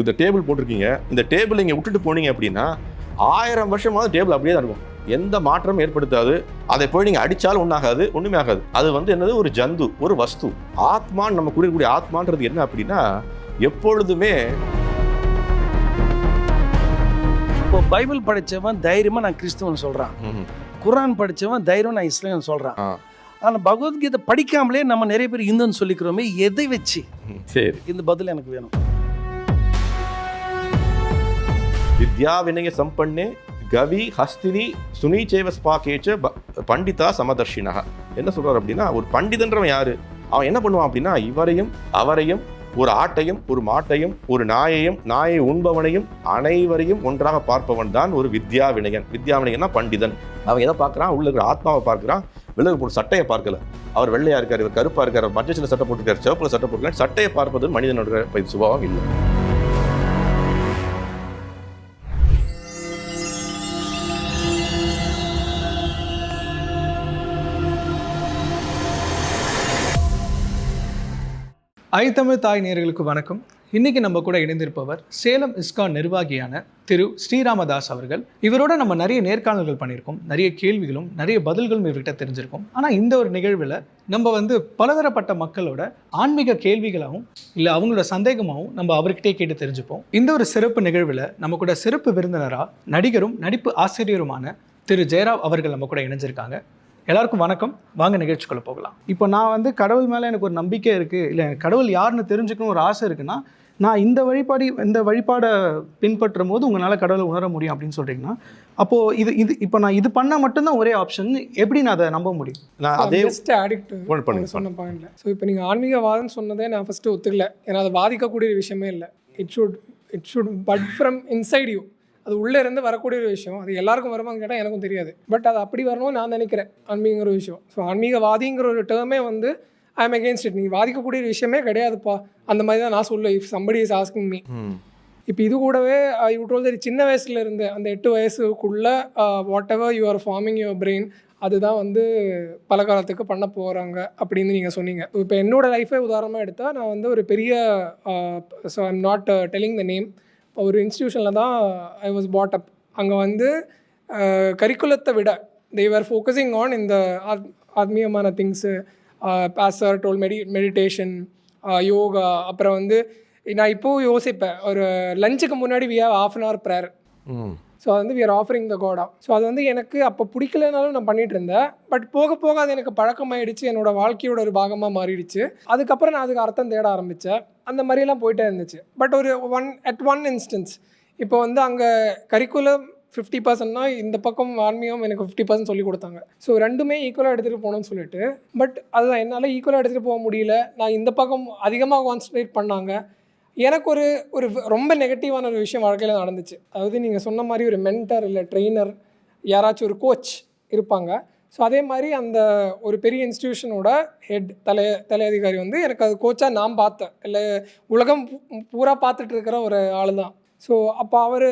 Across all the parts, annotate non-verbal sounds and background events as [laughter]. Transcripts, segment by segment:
இந்த டேபிள் போட்டிருக்கீங்க. இந்த டேபிள் நீங்கள் விட்டுட்டு போனீங்க அப்படின்னா ஆயிரம் வருஷமாவது டேபிள் அப்படியே தான் இருக்கும். எந்த மாற்றமும் ஏற்படுத்தாது. அதை போய் நீங்கள் அடித்தாலும் ஒன்றாகாது ஒன்றுமே ஆகாது. அது வந்து என்னது? ஒரு ஜந்து ஒரு வஸ்து. ஆத்மான்னு நம்ம கூடிய ஆத்மான்றது என்ன அப்படின்னா எப்பொழுதுமே இப்போ பைபிள் படிச்சவன் தைரியமா நான் கிறிஸ்துவன் ம்ஹும். குரான் படிச்சவன் தைரியம் நான் இஸ்லாம் சொல்றான். ஆ. ஆனா பகவத்கீதை படிக்காமலே நம்ம நிறைய பேர் இந்துன்னு சொல்லிக்கிறோமே எதை வச்சு? சரி. இந்த பதில் எனக்கு வேணும். வித்யா வினய கவி ஹஸ்தினி சுனிச்சேவ ஸ்பாக்கேச்ச பண்டிதா சமதர்ஷினக என்ன சொல்கிறார் அப்படின்னா ஒரு பண்டிதன்றவன் யார்? அவன் என்ன பண்ணுவான் அப்படின்னா இவரையும் அவரையும் ஒரு ஆட்டையும் ஒரு மாட்டையும் ஒரு நாயையும் நாயை உண்பவனையும் அனைவரையும் ஒன்றாக பார்ப்பவன் தான் ஒரு வித்யா வினயன் வித்யா வினயன்னா பண்டிதன். அவன் எதை பார்க்குறான்? உள்ள இருக்கிற ஆத்மாவை பார்க்குறான். வெளியே போட்டு சட்டையை பார்க்கல. அவர் வெள்ளையா இருக்கார் இவர் கருப்பா இருக்கார் மஞ்சள் சட்டை போட்டுருக்காரு சிவப்பில் சட்டை போட்டுருக்காரு. சட்டையை பார்ப்பது மனிதனோட சுபாவம் இல்லை. ஐ தமிழ் தாய் நேர்களுக்கு வணக்கம். இன்னைக்கு நம்ம கூட இணைந்திருப்பவர் சேலம் இஸ்கான் நிர்வாகியான திரு ஸ்ரீராமதாஸ் அவர்கள். இவரோட நம்ம நிறைய நேர்காணல்கள் பண்ணியிருக்கோம். நிறைய கேள்விகளும் நிறைய பதில்களும் இவர்கிட்ட தெரிஞ்சிருக்கோம். ஆனால் இந்த ஒரு நிகழ்வில் நம்ம வந்து பலதரப்பட்ட மக்களோட ஆன்மீக கேள்விகளாகவும் இல்லை அவங்களோட சந்தேகமாகவும் நம்ம அவர்கிட்டே கேட்டு தெரிஞ்சுப்போம். இந்த ஒரு சிறப்பு நிகழ்வில் நம்ம கூட சிறப்பு விருந்தினராக நடிகரும் நடிப்பு ஆசிரியருமான திரு ஜெயராவ் அவர்கள் நம்ம கூட இணைஞ்சிருக்காங்க. எல்லாருக்கும் வணக்கம். வாங்க நிகழ்ச்சிக்குள்ள போகலாம். இப்போ நான் வந்து கடவுள் மேலே எனக்கு ஒரு நம்பிக்கை இருக்குது இல்லை கடவுள் யாருன்னு தெரிஞ்சுக்கணும் ஒரு ஆசை இருக்குன்னா நான் இந்த வழிபாடி இந்த வழிபாடை பின்பற்றும் போது உங்களால் கடவுளை உணர முடியும் அப்படின்னு சொல்கிறீங்கன்னா அப்போது இது இது இப்போ நான் இது பண்ணால் மட்டும்தான் ஒரே ஆப்ஷன் எப்படி நான் அதை நம்ப முடியும்? நான் அதே Hold பண்ணுங்க, சொன்ன பாயிண்ட்ல ஸோ இப்போ நீங்கள் ஆன்மீகவாதம் சொன்னதே நான் ஃபஸ்ட்டு ஒத்துக்கல. ஏன்னா அது வாதிக்கக்கூடிய ஒரு விஷயமே இல்லை. It should it should but from inside you அது உள்ளே இருந்து வரக்கூடிய ஒரு விஷயம். அது எல்லாருக்கும் வருமான்னு கேட்டால் எனக்கும் தெரியாது. பட் அது அப்படி வரணும்னு நான் நினைக்கிறேன். ஆன்மீகங்கிற விஷயம். ஸோ ஆன்மீகவாதிங்கிற ஒரு டேர்மே வந்து ஐ எம் அகேன்ஸ்ட் இட் நீங்கள் வாதிக்கக்கூடிய ஒரு விஷயமே கிடையாதுப்பா. அந்த மாதிரி தான் நான் சொல்லுவேன். If somebody is asking me. இப்போ இது கூடவே யூ டோல் சரி சின்ன வயசுல இருந்து அந்த எட்டு வயசுக்குள்ள whatever you are forming your brain அதுதான் வந்து பல காலத்துக்கு பண்ண போகிறாங்க அப்படின்னு நீங்கள் சொன்னீங்க. இப்போ என்னோட லைஃபே உதாரணமாக எடுத்தால் நான் வந்து ஒரு பெரிய so I'm not telling the name ஒரு இன்ஸ்டியூஷனில் தான் ஐ வாஸ் பாட் அப் அங்கே வந்து கரிக்குலத்தை விட தேவர் ஃபோக்கஸிங் ஆன் இந்த ஆத் ஆத்மீயமான திங்ஸு பாசர் டோல் மெடி மெடிடேஷன் யோகா அப்புறம் வந்து நான் இப்போவும் யோசிப்பேன். ஒரு லஞ்சுக்கு முன்னாடி we have half an hour prayer so அது வந்து விஆர் ஆஃபரிங் த கோடா ஸோ அது வந்து எனக்கு அப்போ பிடிக்கலனாலும் நான் பண்ணிட்டு இருந்தேன். பட் போக போக அது எனக்கு பழக்கமாயிடுச்சு. என்னோட வாழ்க்கையோட ஒரு பாகமாக மாறிடுச்சு. அதுக்கப்புறம் நான் அதுக்கு அர்த்தம் தேட ஆரம்பித்தேன் அந்த மாதிரிலாம் போயிட்டே இருந்துச்சு. பட் ஒரு ஒன் அட் ஒன் இன்ஸ்டன்ஸ் இப்போ வந்து அங்கே கரிக்குலம் ஃபிஃப்டி பர்சன்ட்னா இந்த பக்கம் ஆன்மீகம் எனக்கு ஃபிஃப்டி பர்சன்ட் சொல்லி கொடுத்தாங்க. ஸோ ரெண்டுமே ஈக்குவலாக எடுத்துகிட்டு போகணும்னு சொல்லிட்டு பட் அதுதான் என்னால் ஈக்குவலாக எடுத்துகிட்டு போக முடியல. நான் இந்த பக்கம் அதிகமாக கான்சன்ட்ரேட் பண்ணாங்க. எனக்கு ஒரு ஒரு ரொம்ப நெகட்டிவான ஒரு விஷயம் வாழ்க்கையில் நடந்துச்சு. அதாவது நீங்கள் சொன்ன மாதிரி ஒரு மென்டர் இல்லை ட்ரெயினர் யாராச்சும் ஒரு கோச் இருப்பாங்க. ஸோ அதே மாதிரி அந்த ஒரு பெரிய இன்ஸ்டியூஷனோட ஹெட் தலை தலை அதிகாரி வந்து எனக்கு அது கோச்சாக நான் பார்த்தேன். இல்லை உலகம் பூரா பார்த்துட்டு இருக்கிற ஒரு ஆள் தான் ஸோ அப்போ அவர்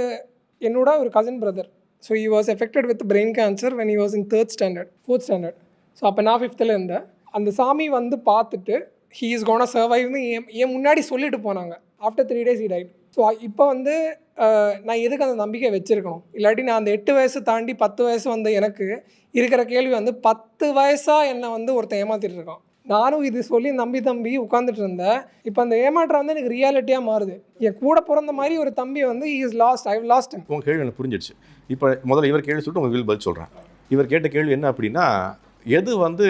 என்னோட ஒரு cousin brother so he was affected with brain cancer when he was in third standard fourth standard so அப்போ நான் ஃபிஃப்த்தில் இருந்தேன். அந்த சாமி வந்து பார்த்துட்டு ஹீ இஸ் கோன சர்வைவ்னு என் என் முன்னாடி சொல்லிட்டு போனாங்க. ஆஃப்டர் த்ரீ டேஸ் இ டைட் ஸோ இப்போ வந்து நான் எதுக்கு அந்த நம்பிக்கை வச்சுருக்கணும்? இல்லாட்டி நான் அந்த எட்டு வயசு தாண்டி பத்து வயசு வந்த எனக்கு இருக்கிற கேள்வி வந்து பத்து வயசாக என்னை வந்து ஒருத்தன் ஏமாத்திட்டு இருக்கான். நானும் இது சொல்லி நம்பி தம்பி உட்காந்துட்டு இருந்தேன். இப்போ அந்த ஏமாற்றம் வந்து எனக்கு ரியாலிட்டியாக மாறுது. என் கூட பிறந்த மாதிரி ஒரு தம்பி வந்து இஸ் லாஸ்ட் ஐ லாஸ்ட் உங்கள் கேள்வி எனக்கு புரிஞ்சிடுச்சு. இப்போ முதல்ல இவர் கேள்வி சொல்லிட்டு உங்களுக்கு பதில் சொல்கிறேன் இவர் கேட்ட கேள்வி என்ன அப்படின்னா எது வந்து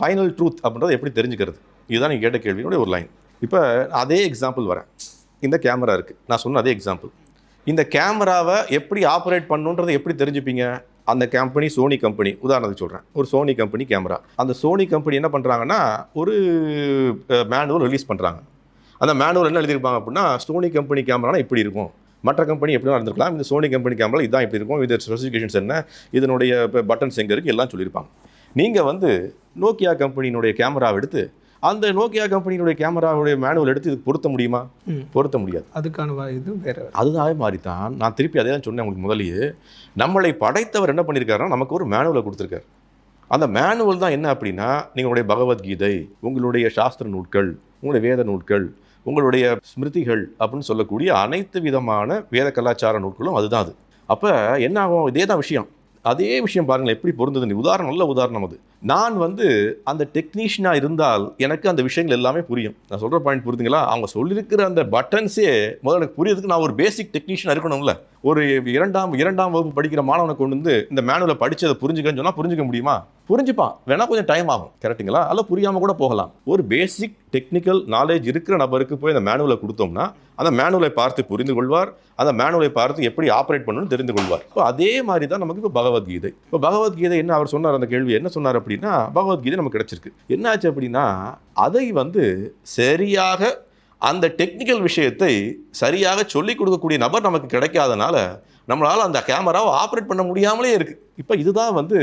ஃபைனல் ட்ரூத் அப்படின்றத எப்படி தெரிஞ்சுக்கிறது? இதுதான் நீங்கள் கேட்ட கேள்வியோட ஒரு லைன் இப்போ அதே எக்ஸாம்பிள் வரேன். இந்த கேமரா இருக்குது நான் சொன்ன அதே எக்ஸாம்பிள் இந்த கேமராவை எப்படி ஆப்ரேட் பண்ணுன்றதை எப்படி தெரிஞ்சுப்பீங்க? அந்த கம்பெனி சோனி கம்பெனி உதாரணத்துக்கு சொல்கிறேன் ஒரு சோனி கம்பெனி கேமரா அந்த சோனி கம்பெனி என்ன பண்ணுறாங்கன்னா ஒரு மேனுவல் ரிலீஸ் பண்ணுறாங்க அந்த மேனுவல் என்ன எழுதியிருப்பாங்க அப்படின்னா சோனி கம்பெனி கேமரானா இப்படி இருக்கும். மற்ற கம்பெனி எப்படி இருந்திருக்கலாம் இந்த சோனி கம்பெனி கேமரா இதான் இப்படி இருக்கும். இது ஸ்பெசிஃபிகேஷன்ஸ் என்ன? இதனுடைய பட்டன்ஸ் எங்கே இருக்குது எல்லாம் சொல்லியிருப்பாங்க. நீங்கள் வந்து நோக்கியா கம்பெனியினுடைய கேமராவை எடுத்து அந்த நோக்கியா கம்பெனியினுடைய கேமராவுடைய மேனுவல் எடுத்து இதுக்கு பொருத்த முடியுமா. பொருத்த முடியாது. அதுக்கான இது வேற அதுதான் மாதிரி தான் நான் திருப்பி அதே தான் சொன்னேன் உங்களுக்கு முதலியே நம்மளை படைத்தவர் என்ன பண்ணியிருக்காருன்னா நமக்கு ஒரு மேனுவலை கொடுத்துருக்காரு. அந்த மேனுவல் தான் என்ன அப்படின்னா நீங்களுடைய பகவத்கீதை உங்களுடைய சாஸ்திர நூட்கள் உங்களுடைய வேத நூட்கள் உங்களுடைய ஸ்மிருதிகள் அப்படின்னு சொல்லக்கூடிய அனைத்து விதமான வேத கலாச்சார நூல்களும் அதுதான் அது. அப்போ என்ன ஆகும்? இதே தான் விஷயம். அதே விஷயம் பாருங்களேன் எப்படி பொருந்ததுன்னு. உதாரணம் நல்ல உதாரணம் அது. நான் வந்து அந்த டெக்னீஷியனாக இருந்தால் எனக்கு அந்த விஷயங்கள் எல்லாமே புரியும். நான் சொல்கிற பாயிண்ட் புரியுதுங்களா அவங்க சொல்லியிருக்கிற அந்த பட்டன்ஸே முதல்ல எனக்கு புரியறதுக்கு நான் ஒரு பேசிக் டெக்னீஷியனாக இருக்கணும்ல. ஒரு இரண்டாம் இரண்டாம் வகுப்பு படிக்கிற மாணவனை கொண்டு வந்து இந்த மேனுவலை படித்து அதை புரிஞ்சுக்கன்னு சொன்னால் புரிஞ்சுக்க முடியுமா? புரிஞ்சுப்பான். வேணா கொஞ்சம் டைம் ஆகும். கரெக்ட்டுங்களா அதில் புரியாமல் கூட போகலாம். ஒரு பேசிக் டெக்னிக்கல் நாலேஜ் இருக்கிற நபருக்கு போய் அந்த மேனுவலை கொடுத்தோம்னா அந்த மேனுவலை பார்த்து புரிந்து கொள்வார். அந்த மேனுவலை பார்த்து எப்படி ஆப்ரேட் பண்ணணும்னு தெரிந்து கொள்வார். இப்போ அதே மாதிரி தான் நமக்கு இப்போ பகவத்கீதை. இப்போ பகவத்கீதை என்ன அவர் சொன்னார்? அந்த கேள்வி என்ன சொன்னார் அப்படி? அப்படின்னா பகவத்கீதை நமக்கு கிடைச்சிருக்கு. என்னாச்சு அப்படின்னா அதை வந்து சரியாக அந்த டெக்னிக்கல் விஷயத்தை சரியாக சொல்லிக் கொடுக்கக்கூடிய நபர் நமக்கு கிடைக்காதனால நம்மளால் அந்த கேமராவை ஆப்ரேட் பண்ண முடியாமலே இருக்குது இப்போ இதுதான் வந்து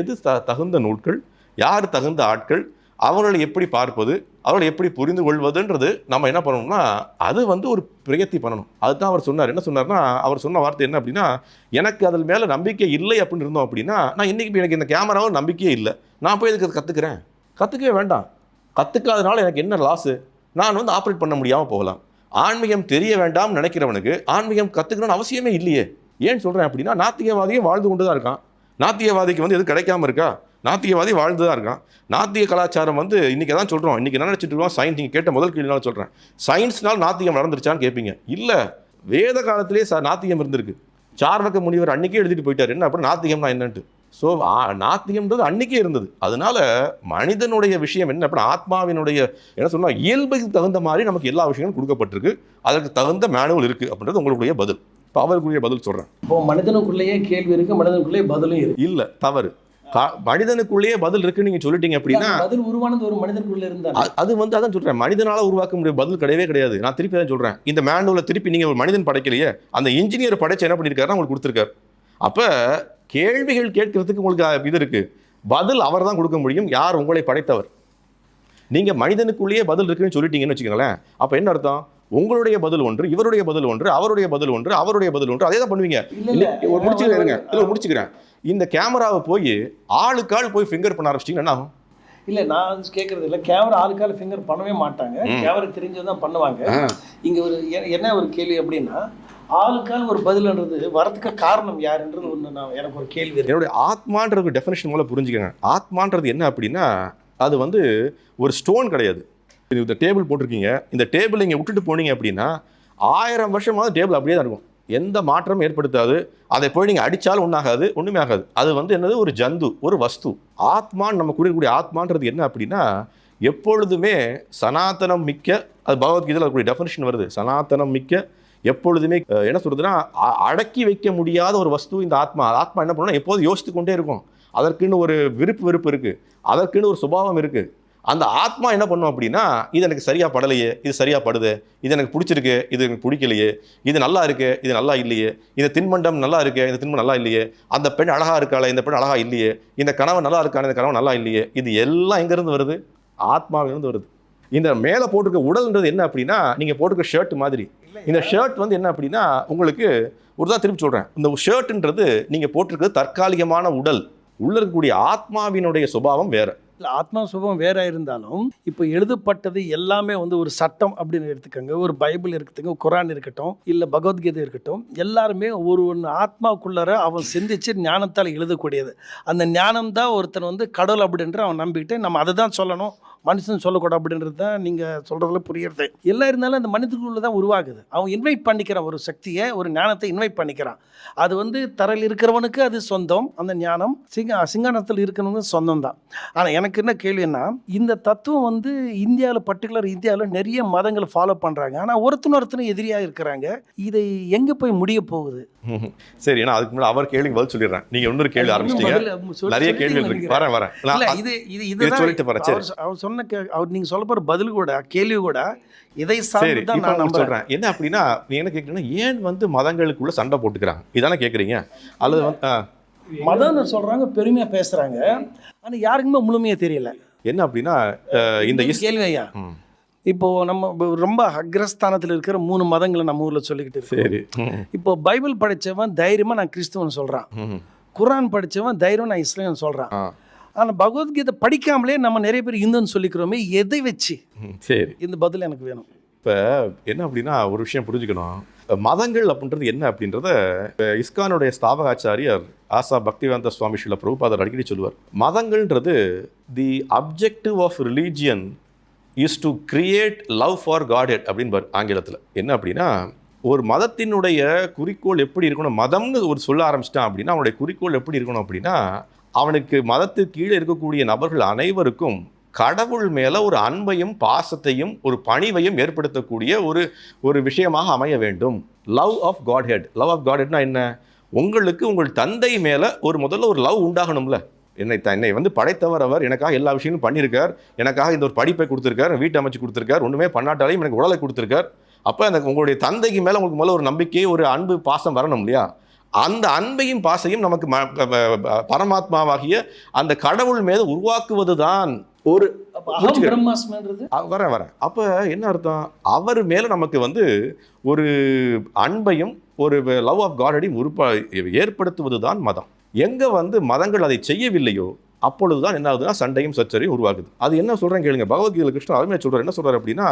எது த தகுந்த நூல்கள் யார் தகுந்த ஆட்கள் அவர்களை எப்படி பார்ப்பது அவர்களை எப்படி புரிந்து கொள்வதுன்றது நம்ம என்ன பண்ணணும்னா அது வந்து ஒரு பிரயத்தி பண்ணணும். அதுதான் அவர் சொன்னார். என்ன சொன்னார்னா அவர் சொன்ன வார்த்தை என்ன அப்படின்னா எனக்கு அதில் மேலே நம்பிக்கை இல்லை அப்படின்னு இருந்தோம் அப்படின்னா நான் இன்றைக்கி எனக்கு இந்த கேமராவும் நம்பிக்கையே இல்லை. நான் போய் இதுக்கு கற்றுக்கிறேன் கற்றுக்கவே வேண்டாம். கற்றுக்காதனால எனக்கு என்ன லாஸு நான் வந்து ஆப்ரேட் பண்ண முடியாமல் போகலாம். ஆன்மீகம் தெரிய வேண்டாம் நினைக்கிறவனுக்கு ஆன்மீகம் கற்றுக்கணும்னு அவசியமே இல்லையே. ஏன் சொல்கிறேன் அப்படின்னா நாத்திகவாதியும் வாழ்ந்து கொண்டு தான் இருக்கான். நாத்தியவாதிக்கு வந்து எதுவும் கிடைக்காம இருக்கா? நாத்தியவாதி வாழ்ந்து தான் இருக்கான். நாத்திய கலாச்சாரம் வந்து இன்றைக்கி தான் சொல்கிறோம் இன்றைக்கி என்ன நினச்சிட்டு இருக்கோம்? சயின்ஸ் நீங்கள் கேட்ட முதல் கேள்வினால சொல்கிறேன் சயின்ஸ்னால் நாத்திகம் நடந்துருச்சான்னு கேட்பீங்க இல்லை வேத காலத்திலே ச நாத்திகம் இருந்திருக்கு. சார்வக்க முனிவர் அன்றைக்கே எழுதிட்டு போயிட்டார். என்ன அப்புறம் நாத்திகம்னா என்னன்ட்டு. ஸோ நாத்திகம்ன்றது அன்னைக்கே இருந்தது. அதனால மனிதனுடைய விஷயம் என்ன அப்படின்னா ஆத்மாவினுடைய என்ன சொன்னா இயல்புக்கு தகுந்த மாதிரி நமக்கு எல்லா விஷயங்களும் கொடுக்கப்பட்டிருக்கு. அதற்கு தகுந்த மேனுவல் இருக்குது அப்படின்றது உங்களுடைய பதில். இப்போ அவருக்குரிய பதில் சொல்கிறேன் இப்போ மனிதனுக்குள்ளேயே கேள்வி இருக்கு மனிதனுக்குள்ளேயே பதிலும் இருக்கு. இல்லை தவறு. மனிதனுக்குள்ளேயே பதில் இருக்குன்னு நீங்கள் சொல்லிட்டீங்க அப்படின்னா பதில் உருவானது ஒரு மனிதனுக்குள்ள இருந்தா அது வந்து அதான் சொல்கிறேன் மனிதனால உருவாக்க முடிய பதில் கிடையவே கிடையாது. நான் திருப்பி தான் சொல்கிறேன் இந்த மேனுவலை திருப்பி நீங்கள் ஒரு மனிதன் படைக்கலையே அந்த இன்ஜினியர் படைச்சு என்ன பண்ணியிருக்காருன்னா உங்களுக்கு கொடுத்துருக்காரு. அப்போ கேள்விகள் கேட்கறதுக்கு உங்களுக்கு இது இருக்குது பதில் அவர் தான் கொடுக்க முடியும். யார் உங்களை படைத்தவர்? நீங்கள் மனிதனுக்குள்ளேயே பதில் இருக்குன்னு சொல்லிட்டீங்கன்னு வச்சுக்கோங்களேன். அப்போ என்ன அர்த்தம்? உங்களுடைய பதில் ஒன்று இவருடைய பதில் ஒன்று அவருடைய பதில் ஒன்று அவருடைய பதில் ஒன்று அதே தான் பண்ணுவீங்க ஒரு முடிச்சுக்கிறேன் இருங்க. இல்லை முடிச்சுக்கிறேன். இந்த கேமராவை போய் ஆளுக்காள் போய் ஃபிங்கர் பண்ண ஆரம்பிச்சிட்டிங்கன்னா என்ன ஆகும்? இல்ல நான் வந்து கேட்கறது இல்ல. கேமரா ஆளுக்கால ஃபிங்கர் பண்ணவே மாட்டாங்க. கேமரா தெரிஞ்சதான் பண்ணுவாங்க. ஆ. இங்க ஒரு என்ன ஒரு கேள்வி அப்படின்னா ஆளுக்கால் ஒரு பதில்ன்றது வரதுக்கு காரணம் யாருன்றது ஒன்று நான் எனக்கு ஒரு கேள்வி என்னுடைய ஆத்மான்றது டெஃபினேஷன் மூலம் புரிஞ்சுக்கங்க. ஆத்மான்றது என்ன அப்படின்னா அது வந்து ஒரு ஸ்டோன் கிடையாது. இது இந்த டேபிள் போட்டிருக்கீங்க. இந்த டேபிள் நீங்கள் விட்டுட்டு போனீங்க அப்படின்னா ஆயிரம் வருஷமாவது டேபிள் அப்படியே தான் இருக்கும். எந்த மாற்றமும் ஏற்படுத்தாது. அதை போய் நீங்கள் அடித்தாலும் ஒன்றாகாது ஒன்றுமே ஆகாது. அது வந்து என்னது? ஒரு ஜந்து ஒரு வஸ்து. ஆத்மான்னு நம்ம கூடிய ஆத்மான்றது என்ன அப்படின்னா எப்பொழுதுமே சனாதனம் மிக்க அது பகவத்கீதையில் இருக்கக்கூடிய டெஃபினேஷன் வருது. சனாதனம் மிக்க எப்பொழுதுமே என்ன சொல்றதுன்னா அடக்கி வைக்க முடியாத ஒரு வஸ்து இந்த ஆத்மா. ஆத்மா என்ன பண்ணணும் எப்போதும் யோசித்து கொண்டே இருக்கும். அதற்குன்னு ஒரு விருப்பு வெறுப்பு இருக்குது அதற்குன்னு ஒரு சுபாவம் இருக்குது அந்த ஆத்மா என்ன பண்ணும் அப்படின்னா இது எனக்கு சரியாக படலையே இது சரியாக படுது இது எனக்கு பிடிச்சிருக்கு இது எனக்கு பிடிக்கலையே இது நல்லா இருக்குது இது நல்லா இல்லையே இந்த தின்பண்டம் நல்லா இருக்குது இந்த தின்பண்டம் நல்லா இல்லையே அந்த பெண் அழகாக இருக்காளே இந்த பெண் அழகாக இல்லையே இந்த கணவன் நல்லா இருக்கானே இந்த கணவன் நல்லா இல்லையே இது எல்லாம் எங்கேருந்து வருது? ஆத்மாவிலிருந்து வருது. இந்த மேலே போட்டிருக்க உடல்ன்றது என்ன அப்படின்னா நீங்கள் போட்டிருக்க ஷர்ட் மாதிரி. இந்த ஷர்ட் வந்து என்ன அப்படின்னா உங்களுக்கு ஒரு தான் திருப்பி சொல்கிறேன் இந்த ஷர்ட்ன்றது நீங்கள் போட்டிருக்கிறது தற்காலிகமான உடல். உள்ள இருக்கக்கூடிய ஆத்மாவினுடைய சுபாவம் வேற. இல்ல ஆத்மா சுபம் வேற இருந்தாலும் இப்போ எழுதப்பட்டது எல்லாமே வந்து ஒரு சட்டம் அப்படின்னு எடுத்துக்கோங்க. ஒரு பைபிள் இருக்கட்டுங்க குரான் இருக்கட்டும் இல்லை பகவத்கீதை இருக்கட்டும் எல்லாருமே ஒரு ஒன்று ஆத்மாக்குள்ளார அவன் சிந்திச்சு ஞானத்தால் எழுதக்கூடியது. அந்த ஞானம் தான் ஒருத்தன் வந்து கடவுள் அப்படின்ற அவன் நம்பிக்கிட்டு நம்ம அதை தான் சொல்லணும். மனுஷன் சொல்லக்கூடாது அப்படின்றது தான் நீங்கள் சொல்கிறதுல புரியுறது. எல்லாம் இருந்தாலும் அந்த மனிதனுக்குள்ளே தான் உருவாகுது. அவன் இன்வைட் பண்ணிக்கிறான் ஒரு சக்தியை ஒரு ஞானத்தை இன்வைட் பண்ணிக்கிறான். அது வந்து தரையில் இருக்கிறவனுக்கு அது சொந்தம். அந்த ஞானம் சிங்க சிங்கானத்தில் இருக்கிறவங்க சொந்தம் தான். ஆனால் எனக்கு என்ன கேள்வின்னா இந்த தத்துவம் வந்து இந்தியாவில் பர்டிகுலர் இந்தியாவில் நிறைய மதங்களை ஃபாலோ பண்ணுறாங்க ஆனால் ஒருத்தன் ஒருத்தனும் எதிரியாக இருக்கிறாங்க. இதை எங்கே போய் முடிய போகுது? சரி ஏன்னா அதுக்கு முன்னாடி அவர் கேள்விக்கு பதில் சொல்லிடுறேன். நீங்கள் இன்னொரு கேள்வி ஆரம்பிச்சிட்டீங்க. நிறைய கேள்விகள் இருக்கு. வரேன் வரேன். இது இது இதை சொல்லிட்டு போறேன். சரி அவர் சொன்ன கே- அவர் நீங்க சொல்ல போற பதில் கூட கேள்வி கூட இதை சரி நான் சொல்றேன். என்ன அப்படின்னா நீ என்ன கேட்குறீங்கன்னா ஏன் வந்து மதங்களுக்குள்ள சண்டை போட்டுக்கிறாங்க? இதானே கேட்குறீங்க அல்லது வந்து மதம்னு சொல்றாங்க பெருமையா பேசுறாங்க. ஆனா யாருக்குமே முழுமையா தெரியல. என்ன அப்படின்னா இந்த கேள்வி ஐயா. ம், இப்போ நம்ம ரொம்ப அக்ரஸ்தானத்தில் இருக்கிற மூணு மதங்களை நம்ம ஊர்ல சொல்லிக்கிட்டு இருக்கோம். இப்போ பைபிள் படிச்சவன் தைரியமா நான் கிறிஸ்துவன் சொல்றான். ம், குரான் படிச்சவன் தைரியம் நான் இஸ்லாம்னு சொல்றான். ஆ, ஆனா பகவத்கீதை படிக்காமலே நம்ம நிறைய பேர் இந்துன்னு சொல்லிக்கிறோமே எதை வச்சு? சரி. இந்த பதில் எனக்கு வேணும். இப்போ என்ன அப்படின்னா ஒரு விஷயம் புரிஞ்சுக்கணும். மதங்கள் அப்படின்றது என்ன அப்படின்றத இஸ்கானுடைய ஸ்தாபகாச்சாரியர் ஆசா பக்திவேந்த சுவாமி ஸ்ரீல பிரபுபாதர் அடிக்கடி சொல்லுவார். மதங்கள்ன்றது the objective of religion is to create love for Godhead அப்படின்பார் ஆங்கிலத்தில். என்ன அப்படின்னா ஒரு மதத்தினுடைய குறிக்கோள் எப்படி இருக்கணும் மதம்னு ஒரு சொல்ல ஆரம்பிச்சிட்டான் அப்படின்னா அவனுடைய குறிக்கோள் எப்படி இருக்கணும் அப்படின்னா அவனுக்கு மதத்துக்கு கீழே இருக்கக்கூடிய நபர்கள் அனைவருக்கும் கடவுள் மேலே ஒரு அன்பையும் பாசத்தையும் ஒரு பணிவையும் ஏற்படுத்தக்கூடிய ஒரு ஒரு விஷயமாக அமைய வேண்டும். Love of Godhead love of God ஹெட்னா என்ன? உங்களுக்கு உங்கள் தந்தை மேலே ஒரு முதல்ல ஒரு லவ் உண்டாகணும்ல. என்னை த என்னை வந்து படைத்தவர் அவர். எனக்காக எல்லா விஷயங்களும் பண்ணியிருக்கார். எனக்காக இந்த ஒரு படிப்பை கொடுத்துருக்கார். வீட்டை அமைச்சு கொடுத்துருக்கார். ஒன்றுமே பண்ணாட்டாலையும் எனக்கு உடலை கொடுத்துருக்கார். அப்போ அந்த உங்களுடைய தந்தைக்கு மேலே உங்களுக்கு முதல்ல ஒரு நம்பிக்கை ஒரு அன்பு பாசம் வரணும் இல்லையா? அந்த அன்பையும் பாசையும் நமக்கு பரமாத்மாவாகிய அந்த கடவுள் மீது உருவாக்குவது தான் ஒரு வரேன் வரேன். அப்போ என்ன அர்த்தம்? அவர் மேலே நமக்கு வந்து ஒரு அன்பையும் ஒரு லவ் ஆஃப் காடடையும் உருப்பா ஏற்படுத்துவது தான் மதம். எங்கே வந்து மதங்கள் அதை செய்யவில்லையோ அப்பொழுது தான் என்ன ஆகுதுன்னா சண்டையும் சச்சரையும் உருவாகுது. அது என்ன சொல்கிறேன் கேளுங்க. பகவத்கீதை கிருஷ்ணன் அருமையாக சொல்கிறார் என்ன சொல்கிறார் அப்படின்னா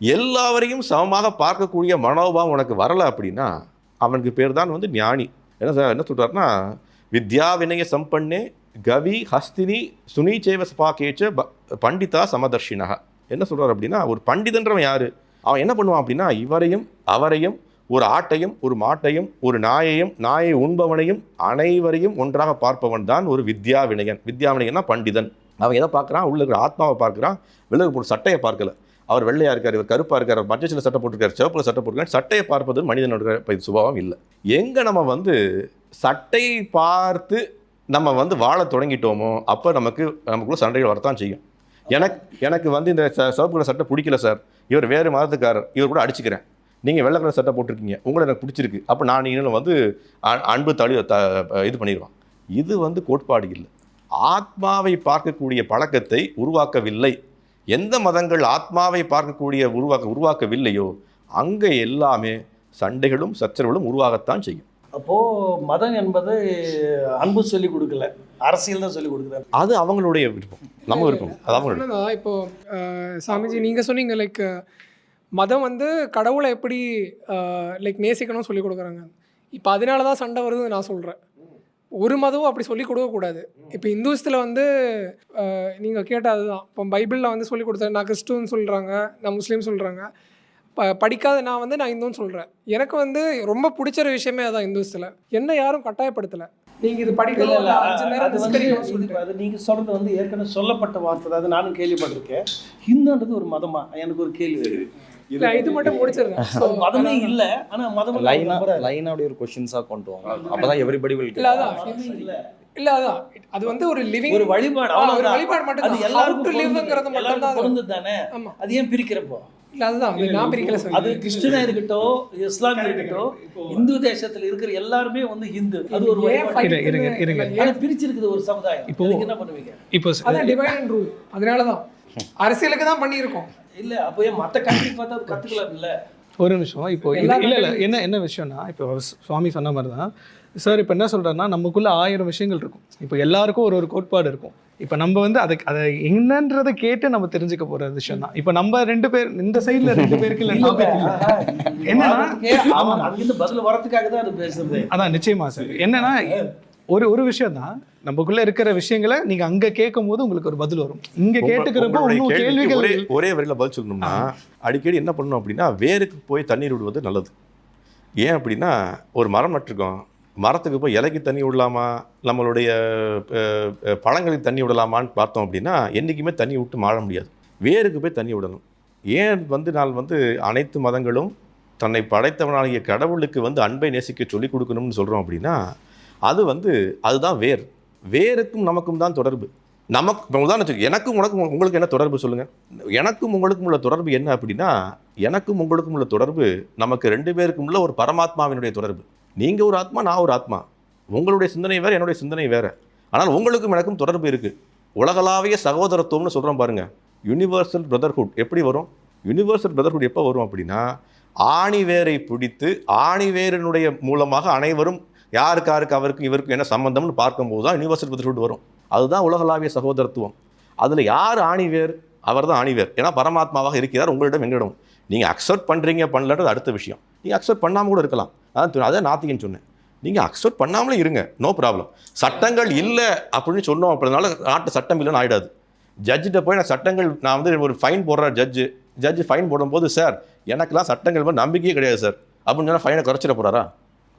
எல்லாவரையும் சமமாக பார்க்கக்கூடிய மனோபாவம் உனக்கு வரலை அப்படின்னா அவனுக்கு பேர் தான் வந்து ஞானி. என்ன சார் என்ன சொல்கிறாருன்னா வித்யா வினய சம்பன்னே கவி ஹஸ்தினி சுனீச்சேவ ஸ்பாகேச்ச ப பண்டிதா சமதர்ஷினக என்ன சொல்கிறார் அப்படின்னா ஒரு பண்டிதன்றவன் யார்? அவன் என்ன பண்ணுவான் அப்படின்னா இவரையும் அவரையும் ஒரு ஆட்டையும் ஒரு மாட்டையும் ஒரு நாயையும் நாயை உண்பவனையும் அனைவரையும் ஒன்றாக பார்ப்பவன் தான் ஒரு வித்யா வினயன் வித்யா வினயன்னா பண்டிதன். அவன் எதை பார்க்குறான்? உள்ள இருக்கிற ஆத்மாவை பார்க்குறான். விலகு போட்டு சட்டையை பார்க்கல. அவர் வெள்ளையாக இருக்கார் இவர் கருப்பாக இருக்கார் அவர் மஞ்சள் சட்டை போட்டிருக்காரு சிவப்பில் சட்டை போட்டிருக்காரு. சட்டையை பார்ப்பது மனிதனோட சுபாவம் இல்லை. எங்கே நம்ம வந்து சட்டையை பார்த்து நம்ம வந்து வாழ தொடங்கிட்டோமோ அப்போ நமக்கு நமக்குள்ள சண்டைகள் வரத்தான் செய்யும். எனக்கு எனக்கு வந்து இந்த ச- சிவப்பு சட்டை பிடிக்கல சார். இவர் வேறு மதத்துக்காரர். இவர் கூட அடிச்சுக்கிறேன். நீங்கள் வெள்ளை கலர் சட்டை போட்டிருக்கீங்க. உங்களை எனக்கு பிடிச்சிருக்கு. அப்போ நான் நீங்களும் வந்து அன்பு தளி த இது பண்ணிடுவான் இது வந்து கோட்பாடு இல்லை. ஆத்மாவை பார்க்கக்கூடிய பழக்கத்தை உருவாக்கவில்லை. எந்த மதங்கள் ஆத்மாவை பார்க்கக்கூடிய உருவாக்க உருவாக்கவில்லையோ அங்கே எல்லாமே சண்டைகளும் சச்சரவுகளும் உருவாகத்தான் செய்யும். அப்போ மதம் என்பது அன்பு சொல்லி கொடுக்கல. அரசியல் தான் சொல்லி கொடுக்குறாரு அது அவங்களுடைய விருப்பம். நம்ம விருப்பம். அது அவங்களுடைய இப்போ சாமிஜி நீங்கள் சொன்னீங்க லைக் மதம் வந்து கடவுளை எப்படி லைக் நேசிக்கணும்னு சொல்லி கொடுக்குறாங்க. இப்போ அதனால தான் சண்டை வருதுன்னு நான் சொல்கிறேன் ஒரு மதமும் அப்படி சொல்லி கொடுக்கக்கூடாது இப்போ இந்துஸ்தில் வந்து நீங்கள் கேட்ட அதுதான். இப்போ பைபிளில் வந்து சொல்லி கொடுத்தேன் நான் கிறிஸ்துவன் சொல்கிறாங்க நான் முஸ்லீம் சொல்கிறாங்க ப படிக்காத நான் வந்து நான் இந்துன்னு சொல்கிறேன் எனக்கு வந்து ரொம்ப பிடிச்ச ஒரு விஷயமே அதான் இந்துஸ்தில். என்ன யாரும் கட்டாயப்படுத்தலை. நீங்கள் இது படிக்கல அது வந்து discussion இது சொல்லிட்டு. அது நீங்க சொல்றது வந்து ஏற்கனவே சொல்லப்பட்ட வார்த்தை தான். அது நானும் கேள்விப்பட்டிருக்கேன். ஹிந்துன்றது ஒரு மதமா? எனக்கு ஒரு கேள்வி இல்ல இது மட்டும் அது [laughs] மதமே இல்ல. ஆனா மதம் லைனா லைனா அப்படி ஒரு கொஸ்டின்ஸா கொண்டு வாங்க. அப்பதான் எவ்ரிபடி வில் இல்ல அதான். இல்ல. அதான். அது வந்து ஒரு லிவிங் ஒரு வழிபாடு. ஒரு. வழிபாடு மட்டும் அது தான். எல்லாருக்கும் லிவ்ங்கிறது. மட்டும் தான். பொருந்தது தானே ஆமா. அது ஏன் பிரிக்கிறப்போ? இல்ல அதுதான். அது நான் பிரிக்கல சார் அது கிறிஸ்டினா இருக்கட்டும் இஸ்லாம் இருக்கட்டும் இந்து தேசத்துல இருக்கிற எல்லாருமே வந்து ஹிந்து. அது ஒரு இருங்க, இருங்க, அது பிரிச்சிருக்குது ஒரு சமுதாயம். இப்போ- என்ன பண்ணுவீங்க? இப்போ அதான் டிவைட் அண்ட் ரூல் அதனால தான் அரசியலுக்கு தான் பண்ணியிருக்கோம். இல்ல அப்போ ஏன் மத்த கண்ட்ரி பார்த்தா அது கத்துக்கலாம் இல்ல ஒரு நிமிஷம் இப்போ இல்லை இல்லை என்ன என்ன விஷயம்னா இப்போ சுவாமி சொன்ன மாதிரி தான் சார் இப்போ என்ன சொல்கிறேன்னா நமக்குள்ள ஆயிரம் விஷயங்கள் இருக்கும். இப்போ எல்லாருக்கும் ஒரு ஒரு கோட்பாடு இருக்கும். இப்போ நம்ம வந்து அதை அதை என்னன்றதை கேட்டு நம்ம தெரிஞ்சுக்க போகிற விஷயம் தான் இப்போ நம்ம ரெண்டு பேர் இந்த சைடில் ரெண்டு பேருக்கு இல்லை டாபிக் இல்லை. என்னன்னா அங்கிருந்து பதில் வரதுக்காக தான் அது பேசுறது. அதான் நிச்சயமா சார் என்னன்னா ஒரு ஒரு விஷயம் தான் நமக்குள்ள இருக்கிற விஷயங்களை நீங்க அங்க கேட்கும் போது உங்களுக்கு ஒரு பதில் வரும். இங்க கேட்டுக்கிறப்போ கேள்விகள் ஒரே வரையில் பதில் சொல்லணும்னா அடிக்கடி என்ன பண்ணணும் அப்படின்னா வேருக்கு போய் தண்ணீர் விடுவது நல்லது. ஏன் அப்படின்னா ஒரு மரம் நட்டிருக்கோம். மரத்துக்கு போய் இலைக்கு தண்ணி விடலாமா? நம்மளுடைய பழங்களுக்கு தண்ணி விடலாமான்னு பார்த்தோம் அப்படின்னா என்றைக்குமே தண்ணி விட்டு மாற முடியாது. வேருக்கு போய் தண்ணி விடணும். ஏன் வந்து நான் வந்து அனைத்து மதங்களும் தன்னை படைத்தவனாகிய கடவுளுக்கு வந்து அன்பை நேசிக்க சொல்லிக் கொடுக்கணும்னு சொல்கிறோம் அப்படின்னா அது வந்து அதுதான் வேர். வேருக்கும் நமக்கும் தான் தொடர்பு. நமக்கு இப்போ உதாரணத்துக்கு எனக்கும் உனக்கும் உங்களுக்கு என்ன தொடர்பு சொல்லுங்கள் எனக்கும் உங்களுக்கும் உள்ள தொடர்பு என்ன அப்படின்னா எனக்கும் உங்களுக்கும் உள்ள தொடர்பு நமக்கு ரெண்டு பேருக்கும் உள்ள ஒரு பரமாத்மாவினுடைய தொடர்பு. நீங்கள் ஒரு ஆத்மா நான் ஒரு ஆத்மா. உங்களுடைய சிந்தனை வேறு என்னுடைய சிந்தனை வேறு. ஆனால் உங்களுக்கும் எனக்கும் தொடர்பு இருக்குது உலகளாவிய சகோதரத்துவம்னு சொல்கிறோம் பாருங்கள் யூனிவர்சல் பிரதர்ஹுட் எப்படி வரும்? யுனிவர்சல் பிரதர்ஹுட் எப்போ வரும் அப்படின்னா ஆணிவேரை பிடித்து ஆணிவேரினுடைய மூலமாக அனைவரும் யாருக்கு யாருக்கு அவருக்கு இவருக்கு என்ன சம்பந்தம்னு பார்க்கும்போது தான் யுனிவர்சல் பிரதர்ஹுட் வரும். அதுதான் உலகளாவிய சகோதரத்துவம். அதில் யார் ஆணிவேர்? அவர் தான் ஆணிவேர். ஏன்னா பரமாத்மாவாக இருக்கிறார் உங்களிடம் எங்களிடம் நீங்கள் அக்செப்ட் பண்ணுறீங்க பண்ணலன்றது அடுத்த விஷயம். நீங்கள் அக்செப்ட் பண்ணாமல் கூட இருக்கலாம். அதான் அதான் நாத்திகன்னு சொன்னேன். நீங்கள் அக்செப்ட் பண்ணாமலே இருங்க. நோ ப்ராப்ளம் சட்டங்கள் இல்லை அப்படின்னு சொன்னோம் அப்படினால நாட்டு சட்டம் இல்லைன்னு ஆயிடாது. ஜட்ஜிட்ட போய் நான் சட்டங்கள் நான் வந்து ஒரு ஃபைன் போடுற ஜட்ஜு ஜட்ஜு ஃபைன் போடும்போது சார் எனக்கெல்லாம் சட்டங்கள் மேலே நம்பிக்கையே கிடையாது சார் அப்படின்னு சொன்னால் ஃபைனை குறைச்சிட போகிறாரா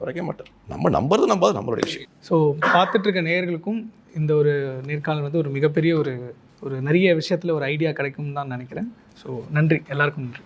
குறைக்க மாட்டார். நம்ம நம்புறது நம்பாது நம்மளுடைய விஷயம். ஸோ பார்த்துட்டு இருக்க நேயர்களுக்கும் இந்த ஒரு நேர்காணல் வந்து ஒரு மிகப்பெரிய ஒரு ஒரு நிறைய விஷயத்தில் ஒரு ஐடியா கிடைக்கும்னு தான் நினைக்கிறேன். ஸோ நன்றி. எல்லாருக்கும் நன்றி.